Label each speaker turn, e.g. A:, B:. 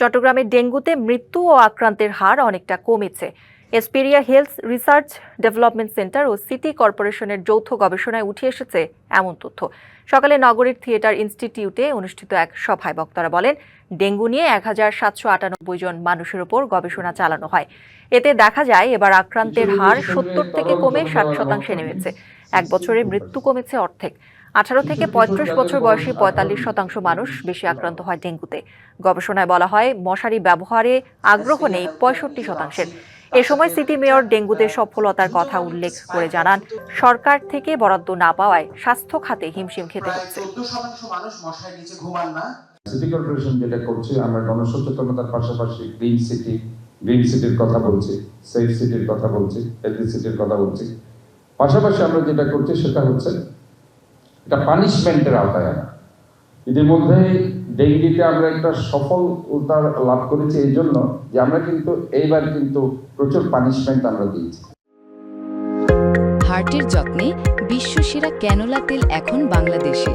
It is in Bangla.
A: চট্টগ্রামের ডেঙ্গুতে মৃত্যু ও আক্রান্তের হার অনেকটা কমেছে। এসপেরিয়া হেলথ রিসার্চ ডেভেলপমেন্ট সেন্টার ও সিটি কর্পোরেশনের যৌথ গবেষণায় উঠে এসেছে এমন তথ্য। সকালে নগরীর থিয়েটার ইনস্টিটিউটে অনুষ্ঠিত এক সভায় বক্তারা বলেন, ডেঙ্গু নিয়ে এক হাজার সাতশো আটানব্বই জন মানুষের ওপর গবেষণা চালানো হয়। এতে দেখা যায়, এবার আক্রান্তের হার সত্তর থেকে কমে ষাট শতাংশে নেমেছে। এক বছরে মৃত্যু কমেছে অর্ধেক। আঠারো থেকে পঁয়ত্রিশ বছর বয়সী পঁয়তাল্লিশ শতাংশ মানুষ বেশি আক্রান্ত হয় ডেঙ্গুতে। গবেষণায় বলা হয় মশারি ব্যবহারে আগ্রহ নেই পঁয়ষট্টি শতাংশের। এ সময় সিটি মেয়র ডেঙ্গুতে সফলতার কথা উল্লেখ করে জানান সরকার থেকে বরাদ্দ না পাওয়ায় স্বাস্থ্য খাতে হিমশিম খেতে হচ্ছে।
B: চোদ্দ শতাংশ মানুষ মশার নিচে ঘুমান না।
C: সিটি কর্পোরেশন যেটা করছে আমরা গণসচেতনতার পাশাপাশি গ্রিন সিটি গ্রিন সিটির কথা বলছি সেফ সিটির কথা বলছি হেলদি সিটির কথা বলছি। পাশাপাশি আমরা যেটা করছি সেটা হচ্ছে এটা পানিশমেন্টের আওতায় আনা। ইতিমধ্যে ডেঙ্গিতে আমরা একটা সফলতা লাভ করেছি এই জন্য যে আমরা কিন্তু এইবার কিন্তু প্রচুর পানিশমেন্ট আমরা দিয়েছি।
D: হার্টের যত্নে বিশ্বসেরা ক্যানোলা তেল এখন বাংলাদেশে।